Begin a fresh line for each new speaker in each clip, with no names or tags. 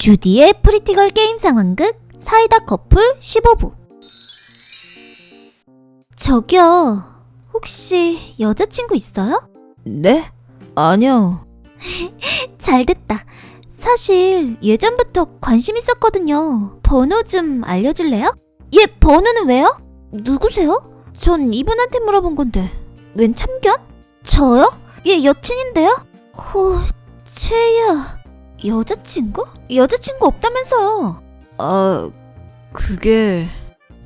주디의 프리티걸 게임 상황극 사이다 커플 15부 저기요 혹시 여자친구 있어요?
네? 아니요.
잘됐다 사실 예전부터 관심 있었거든요 번호 좀 알려줄래요? 얘 번호는 왜요? 누구세요? 전 이분한테 물어본 건데 웬 참견? 저요? 얘 여친인데요? 호... 채야... 여자친구? 여자친구 없다면서요
아, 그게...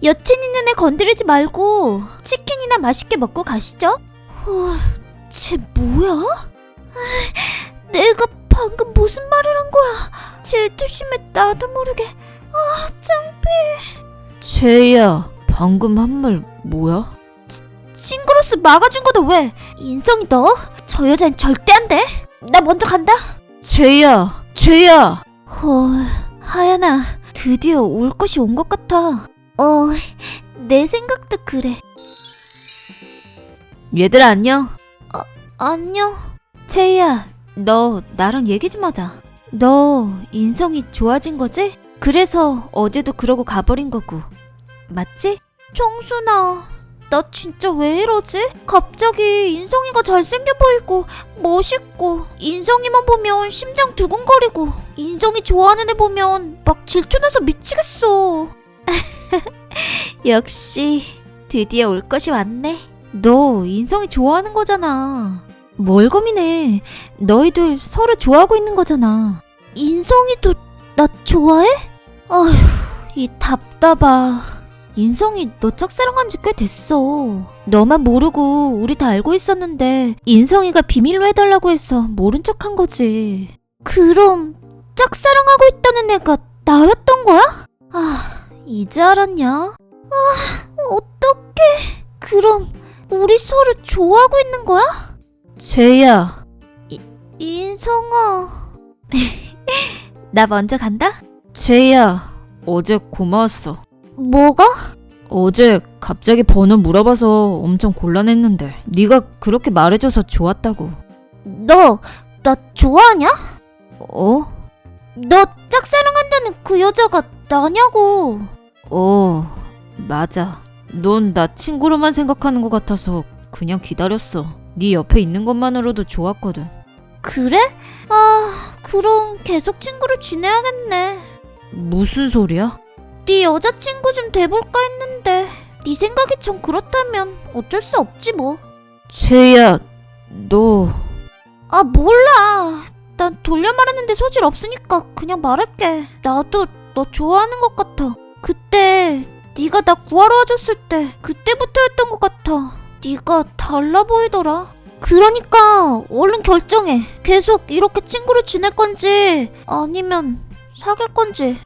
여친 있는 애 건드리지 말고 치킨이나 맛있게 먹고 가시죠. 헐, 쟤 뭐야? 아, 내가 방금 무슨 말을 한 거야? 질투심에 나도 모르게 아 창피해.
채야, 방금 한 말 뭐야?
싱그러스 막아준 거다 왜? 인성이 너? 저 여자는 절대 안 돼. 나 먼저 간다.
채야, 채야!
헐, 하연아, 드디어 올 것이 온 것 같아. 어, 내 생각도 그래.
얘들아 안녕.
안녕. 채희야, 너 나랑 얘기 좀 하자. 너 인성이 좋아진 거지? 그래서 어제도 그러고 가버린 거고. 맞지? 청순아, 나 진짜 왜 이러지? 갑자기 인성이가 잘생겨 보이고 멋있고 인성이만 보면 심장 두근거리고 인성이 좋아하는 애 보면 막 질투나서 미치겠어. 역시 드디어 올 것이 왔네. 너 인성이 좋아하는 거잖아. 뭘 고민해? 너희들 서로 좋아하고 있는 거잖아. 인성이도 나 좋아해? 아휴, 이 답답아. 인성이 너 짝사랑한 지 꽤 됐어. 너만 모르고 우리 다 알고 있었는데 인성이가 비밀로 해달라고 해서 모른 척 한 거지. 그럼 짝사랑하고 있다는 애가 나였던 거야? 아, 이제 알았냐? 아, 어떡해. 그럼 우리 서로 좋아하고 있는 거야?
채야,
인성아. 나 먼저 간다?
채야, 어제 고마웠어.
뭐가?
어제 갑자기 번호 물어봐서 엄청 곤란했는데 네가 그렇게 말해줘서 좋았다고.
너, 나 좋아하냐?
어?
너 짝사랑한다는 그 여자가 나냐고.
어, 맞아. 넌 나 친구로만 생각하는 것 같아서 그냥 기다렸어. 네 옆에 있는 것만으로도 좋았거든.
그래? 아, 그럼 계속 친구를 지내야겠네.
무슨 소리야?
네 여자친구 좀 돼볼까 했는데 네 생각이 전 그렇다면 어쩔 수 없지 뭐.
채야, 너
아 몰라. 난 돌려 말했는데 소질 없으니까 그냥 말할게. 나도 너 좋아하는 것 같아. 그때 네가 나 구하러 와줬을 때 그때부터였던 것 같아. 네가 달라 보이더라. 그러니까 얼른 결정해. 계속 이렇게 친구로 지낼 건지 아니면 사귈 건지.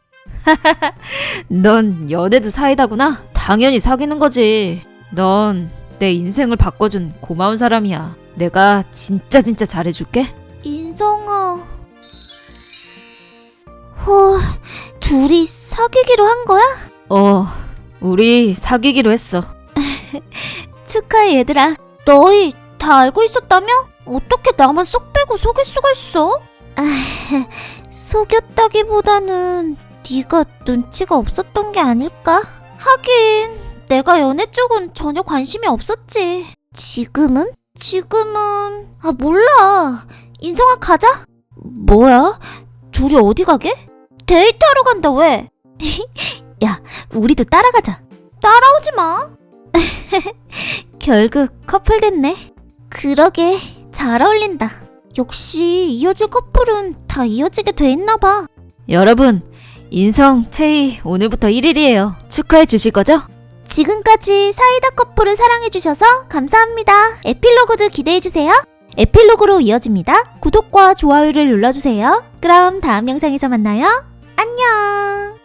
넌 연애도 사이다구나? 당연히 사귀는 거지. 넌 내 인생을 바꿔준 고마운 사람이야. 내가 진짜 진짜 잘해줄게.
인성아. 헐, 둘이 사귀기로 한 거야?
어, 우리 사귀기로 했어.
축하해 얘들아. 너희 다 알고 있었다며? 어떻게 나만 쏙 빼고 속일 수가 있어? 아, 속였다기보다는 네가 눈치가 없었던 게 아닐까? 하긴 내가 연애 쪽은 전혀 관심이 없었지. 지금은? 지금은 아 몰라. 인성아 가자. 뭐야? 둘이 어디 가게? 데이트하러 간다 왜? 야, 우리도 따라가자. 따라오지 마. 결국 커플 됐네. 그러게 잘 어울린다. 역시 이어질 커플은 다 이어지게 돼 있나 봐.
여러분, 인성, 채희 오늘부터 1일이에요. 축하해 주실 거죠?
지금까지 사이다 커플을 사랑해 주셔서 감사합니다. 에필로그도 기대해 주세요. 에필로그로 이어집니다. 구독과 좋아요를 눌러주세요. 그럼 다음 영상에서 만나요. 안녕.